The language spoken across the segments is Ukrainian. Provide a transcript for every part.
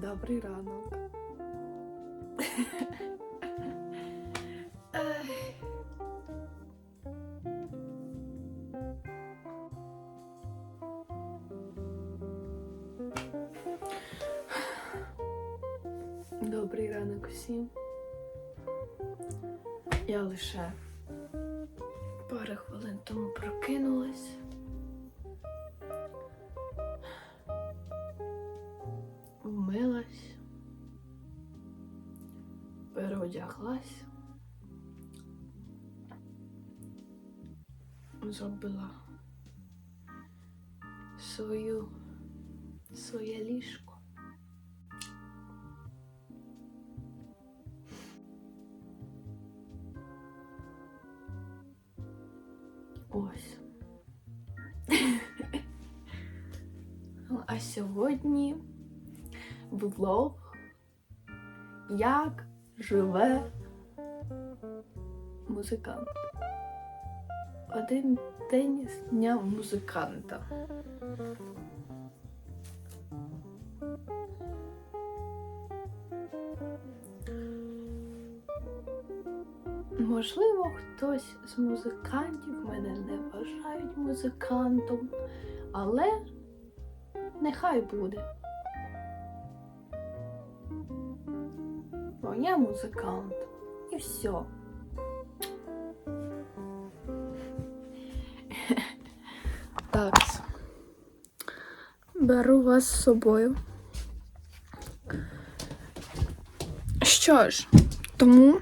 Добрий ранок. переодяглась, зробила свою своє ліжко. Ось. А сьогодні влог, як живе музикант. Один день з дня музиканта. Можливо, хтось з музикантів мене не вважають музикантом, але нехай буде. Бо я музикант. І все. Так. Беру вас з собою. Що ж, тому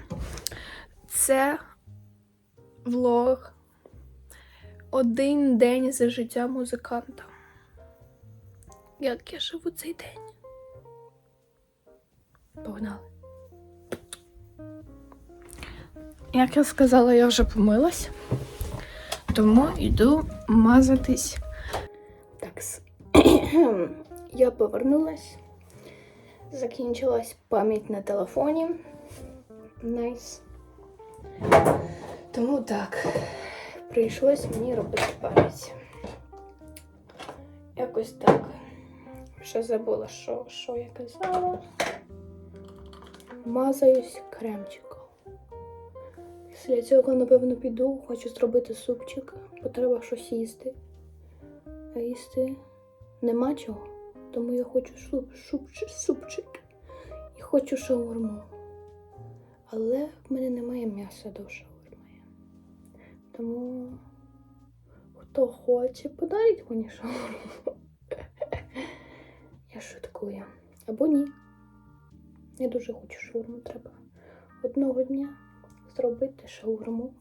це влог один день за життя музиканта. Як я живу цей день? Погнали. Як я сказала, я вже помилась, тому йду мазатись. Так, я повернулась. Закінчилась пам'ять на телефоні. Найс. Тому так, прийшлось мені робити пам'ять. Якось так. Ще забула, що, що я казала. Мазаюсь кремчиком. Після цього, напевно, піду, хочу зробити супчик, бо треба щось їсти. А їсти нема чого, тому я хочу суп, супчик, супчик і хочу шаурму. Але в мене немає м'яса до шаурми. Тому хто хоче, подаріть мені шаурму. Я шуткую. Або ні. Я дуже хочу шаурму. Треба одного дня зробити шаурму.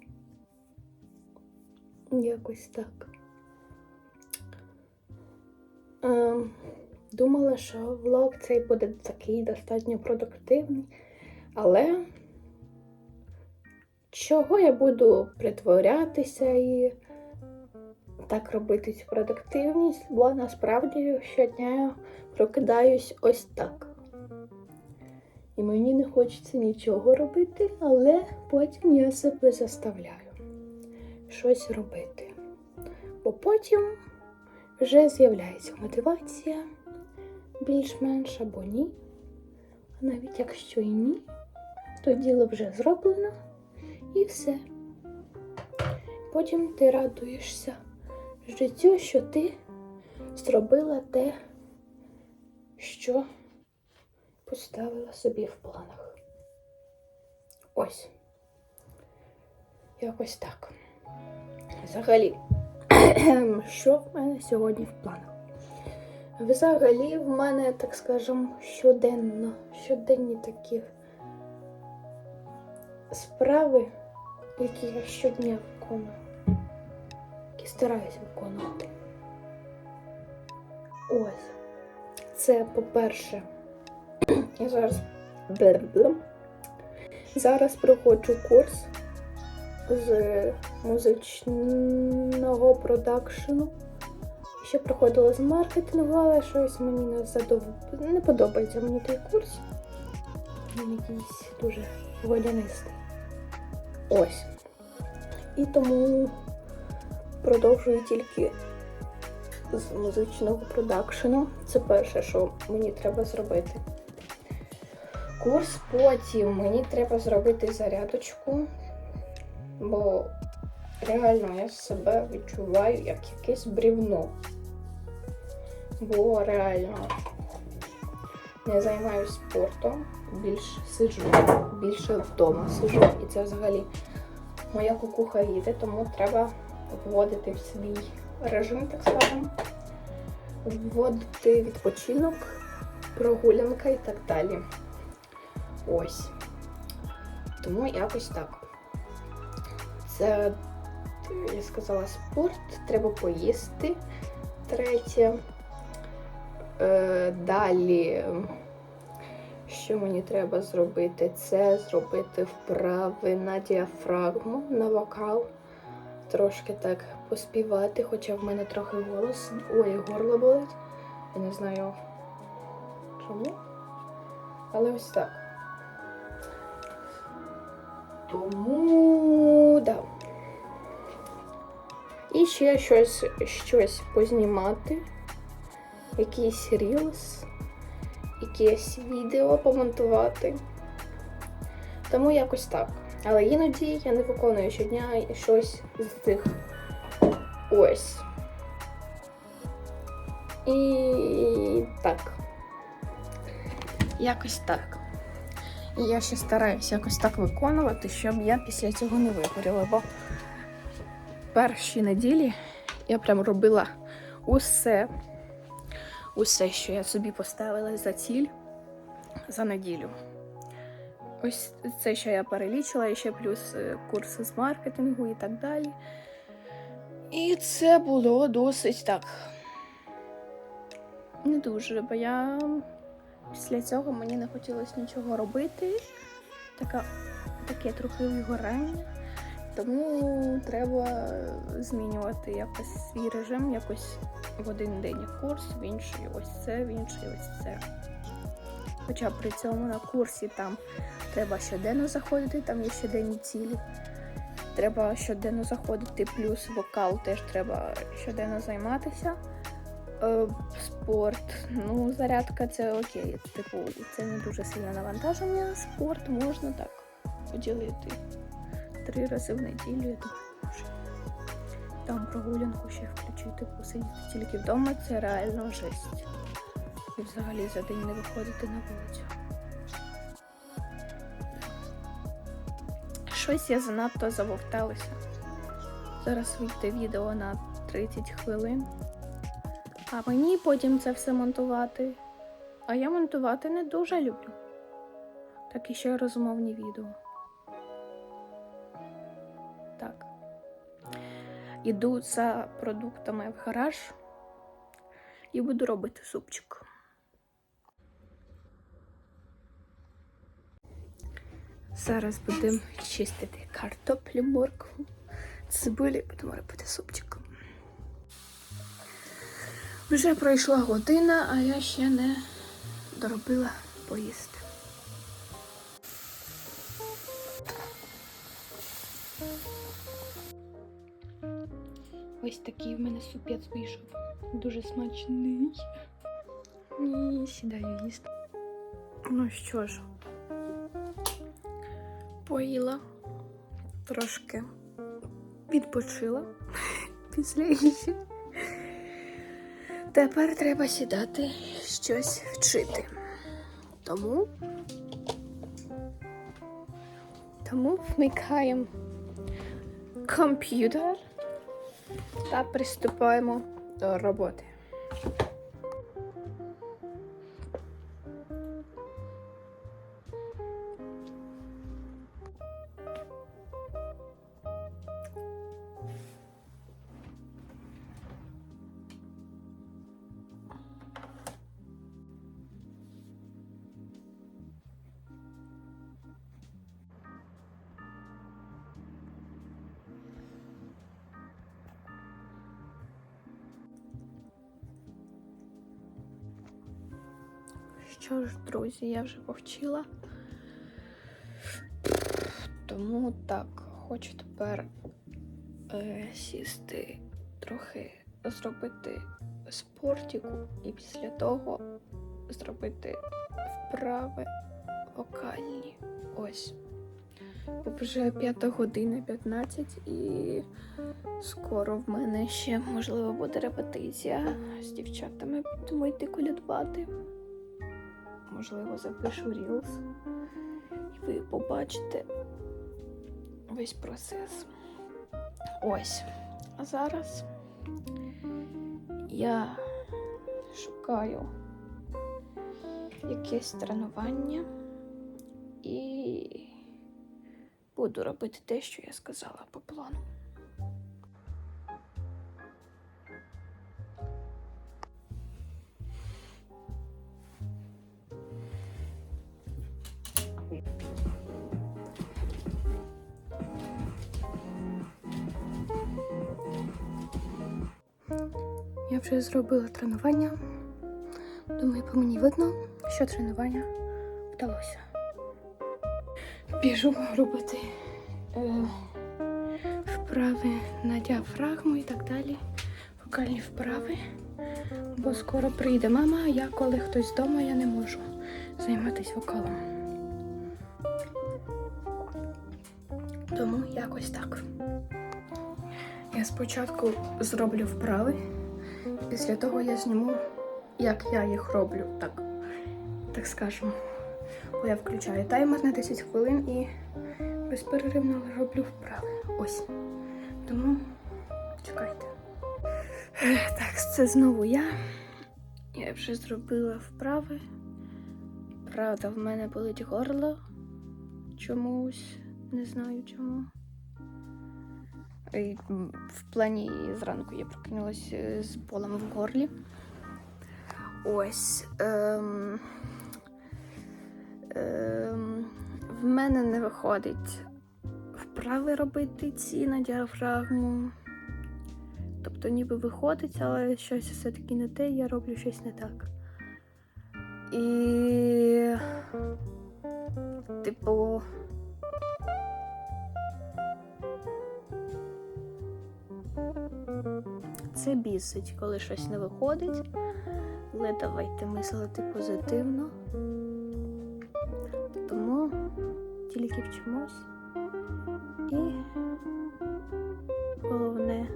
Якось так. Ем, думала, що влог цей буде такий достатньо продуктивний, але чого я буду притворятися і так робити цю продуктивність, бо насправді щодня я прокидаюсь ось так. І мені не хочеться нічого робити, але потім я себе заставляю щось робити. Бо потім вже з'являється мотивація більш-менш або ні. А навіть якщо і ні, то діло вже зроблено і все. Потім ти радуєшся життю, що ти зробила те, що поставила собі в планах. Ось. Якось так. Взагалі, що в мене сьогодні в планах? Взагалі, в мене, так скажемо, щоденно, щоденні такі справи, які я щодня виконую, які стараюся виконувати. Ось. Це, по-перше, я зараз зараз проходжу курс з музичного продакшену. Ще проходила з маркетингу, але щось мені не задов... не подобається мені той курс. Він якийсь дуже водянистий. Ось. І тому продовжую тільки з музичного продакшену. Це перше, що мені треба зробити. Курс, потім мені треба зробити зарядочку, бо реально я себе відчуваю як якесь брівно. Бо реально не займаюся спортом, більш сиджу, більше вдома сиджу. І це взагалі моя кукуха їде, тому треба вводити в свій режим, так скажемо, вводити відпочинок, прогулянка і так далі. Ось. Тому якось так. Це, я сказала, спорт, треба поїсти. Третє. Е, далі, що мені треба зробити? Це зробити вправи на діафрагму, на вокал. Трошки так поспівати, хоча в мене трохи голос. Ой, горло болить. Я не знаю чому. Але ось так. Тому да. І ще щось, щось познімати. Якийсь рілс, якесь відео помонтувати. Тому якось так. Але іноді я не виконую щодня щось з цих ось. І так. Якось так. І я ще стараюся якось так виконувати, щоб я після цього не вигоріла, бо перші неділі я прям робила усе, усе, що я собі поставила за ціль за неділю. Ось це, що я перелічила, і ще плюс е, курси з маркетингу і так далі. І це було досить так. Не дуже, бо я після цього мені не хотілося нічого робити. Така, таке трохи вигорання. Тому треба змінювати якось свій режим, якось в один день курс, в інший ось це, в інший ось це. Хоча при цьому на курсі там треба щоденно заходити, там є щоденні цілі. Треба щоденно заходити, плюс вокал теж треба щоденно займатися. Е, спорт, ну, зарядка це окей. Типу, це не дуже сильне навантаження. Спорт можна так поділити три рази в неділю, я думаю, може. Там прогулянку ще включити, посидіти тільки вдома це реально жесть. І взагалі за день не виходити на вулицю. Щось я занадто завовталася. Зараз вийде відео на 30 хвилин. А мені потім це все монтувати. А я монтувати не дуже люблю. Так і ще розмовні відео. Так. Іду за продуктами в гараж і буду робити супчик. Зараз будемо чистити картоплю, моркву, цибулі, будемо робити супчик. Вже пройшла година, а я ще не доробила поїсти. Ось такий в мене супець вийшов. Дуже смачний. І сідаю їсти. Ну що ж, поїла, трошки відпочила після їжі. Тепер треба сідати щось вчити. Тому, тому вмикаємо комп'ютер та приступаємо до роботи. Що ж, друзі, я вже повчила. Тому так, хочу тепер е, сісти, трохи зробити спортіку і після того зробити вправи вокальні. Ось. Вже п'ята година 15 і скоро в мене ще можливо буде репетиція з дівчатами. Будемо йти колядувати. Можливо, запишу рілс. І ви побачите весь процес. Ось. А зараз я шукаю якесь тренування і буду робити те, що я сказала по плану. Я вже зробила тренування. Думаю, по мені видно, що тренування вдалося. Біжу робити е, вправи на діафрагму і так далі. Вокальні вправи. Бо скоро прийде мама, а я коли хтось вдома, я не можу займатися вокалом. Тому якось так. Я спочатку зроблю вправи, після того я зніму, як я їх роблю, так, так скажемо. Бо я включаю таймер на 10 хвилин і безперервно роблю вправи. Ось. Тому чекайте. Так, це знову я. Я вже зробила вправи. Правда, в мене болить горло. Чомусь. Не знаю чому. В плані зранку я прокинулася з болем в горлі. Ось. Ем, ем, в мене не виходить вправи робити ці на діафрагму. Тобто ніби виходить, але щось все-таки не те, я роблю щось не так. І. Типу. Це бісить, коли щось не виходить. Але давайте мислити позитивно. Тому тільки вчимось. І головне,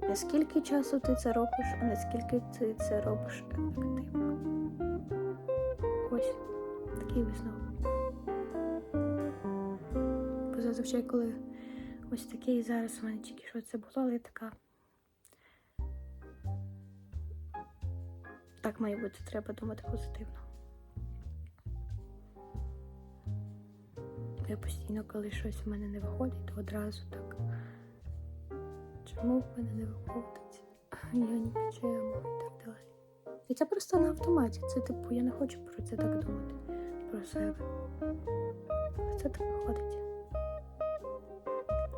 не скільки часу ти це робиш, а наскільки ти це робиш ефективно. Ось такий висновок. Бо зазвичай, коли ось такий зараз у мене тільки що це було, але я така. Так має бути, треба думати позитивно. Я постійно, коли щось в мене не виходить, то одразу так. Чому в мене не виходить? Я нічого і так далі. І це просто на автоматі. Це типу, я не хочу про це так думати. Про себе. Це так виходить.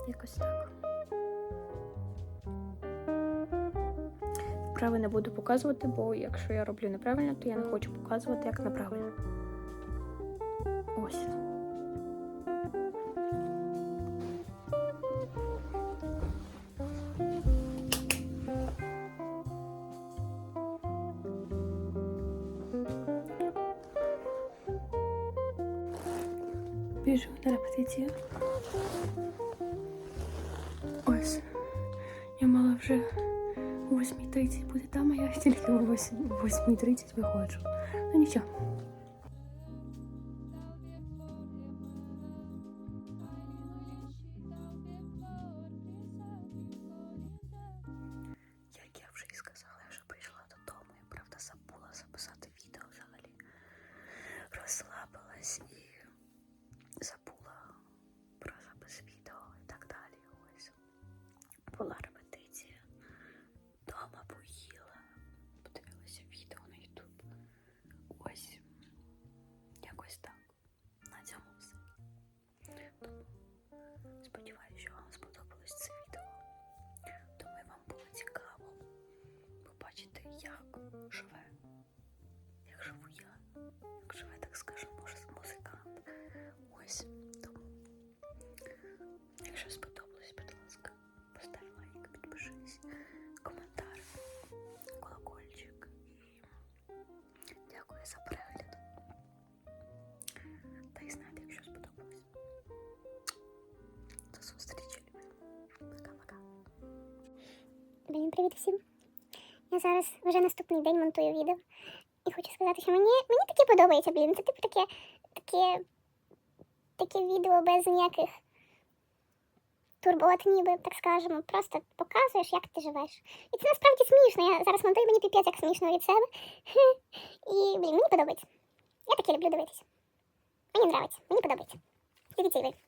Якось так. Вправи не буду показувати, бо якщо я роблю неправильно, то я не хочу показувати, як неправильно. Ось. Біжу на репетицію. Ось. Я мала вже о 8.30 бути там, а я тільки о 8.30 виходжу. Ну нічого. Сподіваюся, що вам сподобалось це відео. Думаю, вам було цікаво побачити, як живе. Як живу я. Як живе, так скажемо, музикант. Ось. Тому. Якщо сподобалось, будь ласка, постав лайк, підпишись, коментар, колокольчик і дякую за перегляд. Блін, привіт всім. Я зараз вже наступний день монтую відео. І хочу сказати, що мені, мені таке подобається, блін. Це типу таке, таке, таке відео без ніяких турбот, ніби, так скажемо. Просто показуєш, як ти живеш. І це насправді смішно. Я зараз монтую мені піпець як смішно від себе. І, блін, мені подобається. Я таке люблю дивитися. Мені подобається, мені подобається. Дивіться і ви.